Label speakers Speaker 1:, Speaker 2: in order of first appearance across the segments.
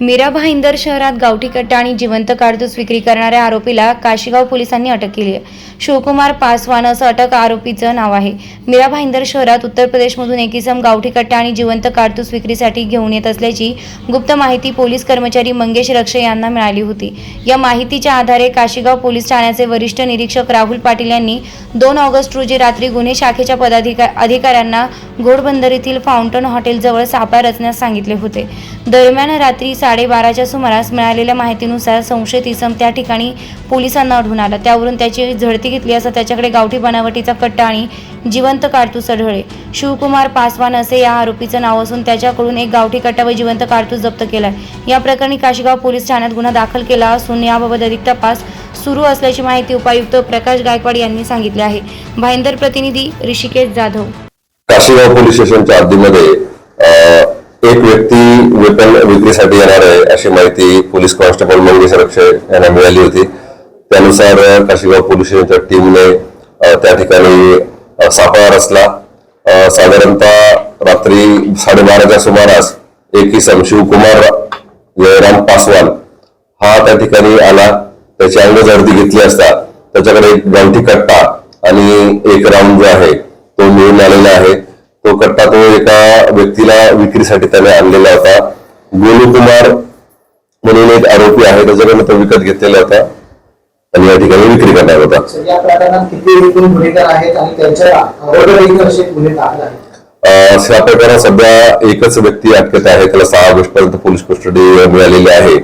Speaker 1: मीरा भाईंदर शहरात गावठी कट्टा आणि जिवंत काढतूस विक्री करणाऱ्या आरोपीला काशीगाव पोलिसांनी अटक केली आहे. शिवकुमार पासवान असं अटक आरोपीचं नाव आहे. मीरा भाईंदर शहरात उत्तर प्रदेशमधून एक इसम गावठी कट्टा आणि जिवंत काडतूस विक्रीसाठी घेऊन येत असल्याची गुप्त माहिती पोलीस कर्मचारी मंगेश रक्षे यांना मिळाली होती. या माहितीच्या आधारे काशीगाव पोलीस ठाण्याचे वरिष्ठ निरीक्षक राहुल पाटील यांनी दोन ऑगस्ट रोजी रात्री गुन्हे शाखेच्या पदाधिका अधिकाऱ्यांना घोडबंदर येथील फाउंटन हॉटेलजवळ सापळा रचण्यास सांगितले होते. दरम्यान रात्री साडेबाराच्या सुमारास मिळालेल्या माहितीनुसार संशयित इसम त्या ठिकाणी पोलिसांना आढळून आला. त्यावरून त्याची झडती घेतली असता त्याच्याकडे गावठी बनावटीचा कट्टा आणि जिवंत कारतूस आढळले. शिवकुमार पासवान असे या आरोपीचं नाव असून त्याच्याकडून एक गावठी कट्टा व जिवंत कारतूस जप्त केलाय या प्रकरणी काशीगाव पोलीस ठाण्यात गुन्हा दाखल केला असून याबाबत अधिक तपास सुरू असल्याची माहिती उपायुक्त प्रकाश गायकवाड यांनी सांगितले आहे. भाईंदर प्रतिनिधी ऋषिकेश जाधव.
Speaker 2: काशीगाव पोलीस स्टेशनच्या हद्दीमध्ये एक व्यक्ती वेपन विक्रीसाठी येणार आहे अशी माहिती पोलीस कॉन्स्टेबल मंगेश रक्षे यांना मिळाली होती. त्यानुसार काशीगाव पोलीस स्टेशनच्या टीमने त्या ठिकाणी सापळा रचला. साधारणतः रात्री साडेबाराच्या सुमारास एक इसम शिवकुमार जयराम पासवान हा त्या ठिकाणी आला. त्याची अंगझडती घेतली असता त्याच्याकडे एक गावठी कट्टा आणि एक राऊंड जो आहे तो मिळून आलेला आहे. तो कट्टा तो एका व्यक्तीला विक्रीसाठी त्याने आणलेला होता. गोलू कुमार म्हणून एक आरोपी आहे त्याच्याकडनं तो विकत घेतलेला होता आणि या ठिकाणी विक्री करणार होता.
Speaker 3: या प्रकरणात किती एकूण गुन्हेगार आहेत आणि त्यांच्या अवघड असे गुन्हे दाखल आहेत?
Speaker 2: अं, या प्रकारात सध्या एकच व्यक्ती अटकेत आहे त्याला सहा ऑगस्ट पर्यंत पोलीस कस्टडी मिळालेली आहे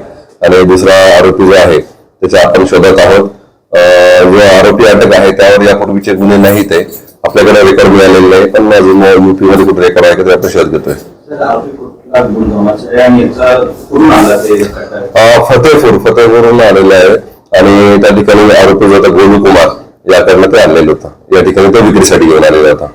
Speaker 2: आणि दुसरा आरोपी जो आहे त्याच्या आपण शोधत आहोत. जो आरोपी अटक आहे त्यावर यापूर्वीचे गुन्हे नाहीत आहे. आपल्याकडे रेकॉर्ड मिळालेले नाही पण अजून युपी मध्ये कुठे रेकॉर्ड आहे का ते शोध घेतोय.
Speaker 4: फतेहपूर फतेहपूरला कुठला
Speaker 2: आलेला आहे. आणि त्या ठिकाणी आरोपी जो होता गोलू कुमार याकडनं ते आणलेलं होतं. या ठिकाणी तो विक्रीसाठी घेऊन आलेला होता.